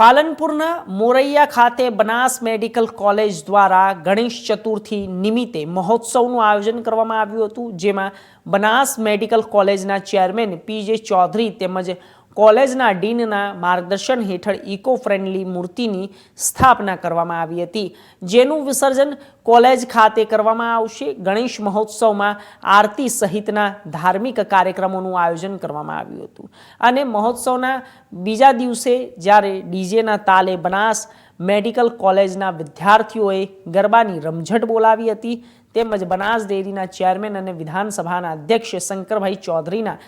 પાલનપુરના મોરૈયા ખાતે Banas medical college દ્વારા ગણેશ ચતુર્થી નિમિત્તે મહોત્સવનું આયોજન કરવામાં આવ્યું હતું, જેમાં બનાસ મેડિકલ કોલેજના ચેરમેન પીજે ચૌધરી તેમજ કોલેજના ડીનના માર્ગદર્શન હેઠળ ઇકો ફ્રેન્ડલી મૂર્તિની સ્થાપના કરવામાં આવી હતી. જેનું વિસર્જન કોલેજ ખાતે કરવામાં આવશે. ગણેશ મહોત્સવમાં આરતી સહિતના ધાર્મિક કાર્યક્રમોનું આયોજન કરવામાં આવ્યું હતું. અને મહોત્સવના બીજા દિવસે જ્યારે ડીજેના તાલે બનાસ મેડિકલ કોલેજના વિદ્યાર્થીઓએ ગરબાની રમઝટ બોલાવી હતી, તેમજ બનાસ ડેરીના ચેરમેન અને વિધાનસભાના અધ્યક્ષ શંકરભાઈ ચૌધરીના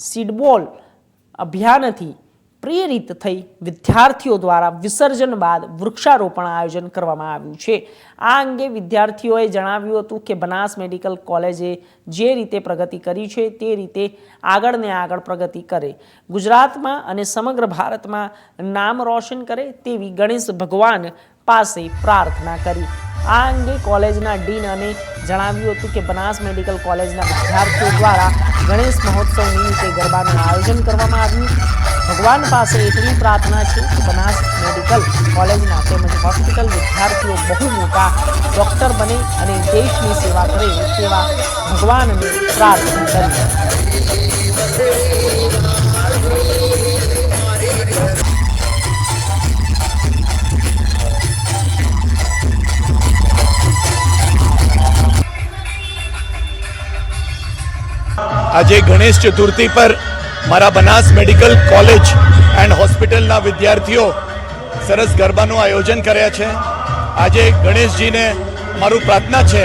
સીડબોલ અભિયાનથી પ્રેરિત થઈ વિદ્યાર્થીઓ દ્વારા વિસર્જન બાદ વૃક્ષારોપણ આયોજન કરવામાં આવ્યું છે. આ અંગે વિદ્યાર્થીઓએ જણાવ્યું હતું કે બનાસ મેડિકલ કોલેજે જે રીતે પ્રગતિ કરી છે તે રીતે આગળ ને આગળ પ્રગતિ કરે. ગુજરાતમાં અને સમગ્ર ભારતમાં નામ રોશન કરે તેવી ગણેશ ભગવાન પાસે પ્રાર્થના કરી. આ અંગે કોલેજના ડીન અને જણાવ્યું હતું કે બનાસ મેડિકલ કોલેજના વિદ્યાર્થીઓ દ્વારા ગણેશ મહોત્સવ નિમિત્તે ગરબાનું આયોજન કરવામાં આવ્યું. ભગવાન પાસે એટલી પ્રાર્થના છે કે બનાસ મેડિકલ કોલેજના તેમજ હોસ્પિટલ વિદ્યાર્થીઓ બહુ મોટા ડૉક્ટર બને અને દેશની સેવા કરે તેવા ભગવાનને પ્રાર્થના કરી. આજે ગણેશ ચતુર્થી પર મારા બનાસ મેડિકલ કોલેજ એન્ડ હોસ્પિટલના વિદ્યાર્થીઓ સરસ ગરબાનું આયોજન કર્યા છે. આજે ગણેશજીને મારું પ્રાર્થના છે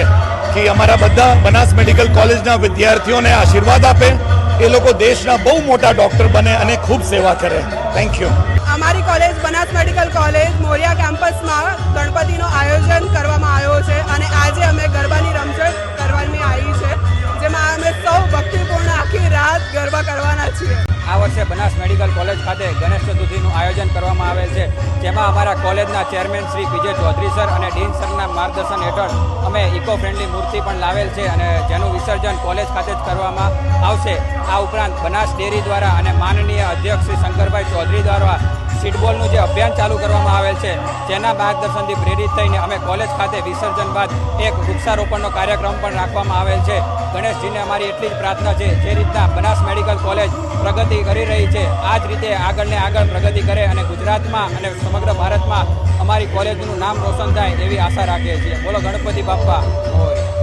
કે અમારા બધા બનાસ મેડિકલ કોલેજના વિદ્યાર્થીઓને આશીર્વાદ આપે. એ લોકો દેશના બહુ મોટા ડૉક્ટર બને અને ખૂબ સેવા કરે. થેન્ક યુ અમારી college Banas medical college Moriya કેમ્પસમાં છીએ આ વર્ષે બનાસ મેડિકલ કોલેજ ખાતે ગણેશ ચતુર્થીનું આયોજન કરવામાં આવેલ છે, જેમાં અમારા કોલેજના ચેરમેન શ્રી વિજય ચૌધરી સર અને ડીન સરના માર્ગદર્શન હેઠળ અમે ઇકો ફ્રેન્ડલી મૂર્તિ પણ લાવેલ છે અને જેનું વિસર્જન કોલેજ ખાતે જ કરવામાં આવશે. આ ઉપરાંત બનાસ ડેરી દ્વારા અને માનનીય અધ્યક્ષ શ્રી શંકરભાઈ ચૌધરી દ્વારા સીટબોલનું જે અભિયાન ચાલુ કરવામાં આવેલ છે, જેના માર્ગદર્શનથી પ્રેરિત થઈને અમે કોલેજ ખાતે વિસર્જન બાદ એક વૃક્ષારોપણનો કાર્યક્રમ પણ રાખવામાં આવેલ છે ગણેશજીને અમારી એટલી જ પ્રાર્થના છે, જે રીતના બનાસ મેડિકલ કોલેજ પ્રગતિ કરી રહી છે આ જ રીતે આગળ ને આગળ પ્રગતિ કરે અને ગુજરાતમાં અને સમગ્ર ભારતમાં અમારી કોલેજનું નામ રોશન થાય એવી આશા રાખીએ છીએ બોલો, ગણપતિ બાપ્પા મોરયા.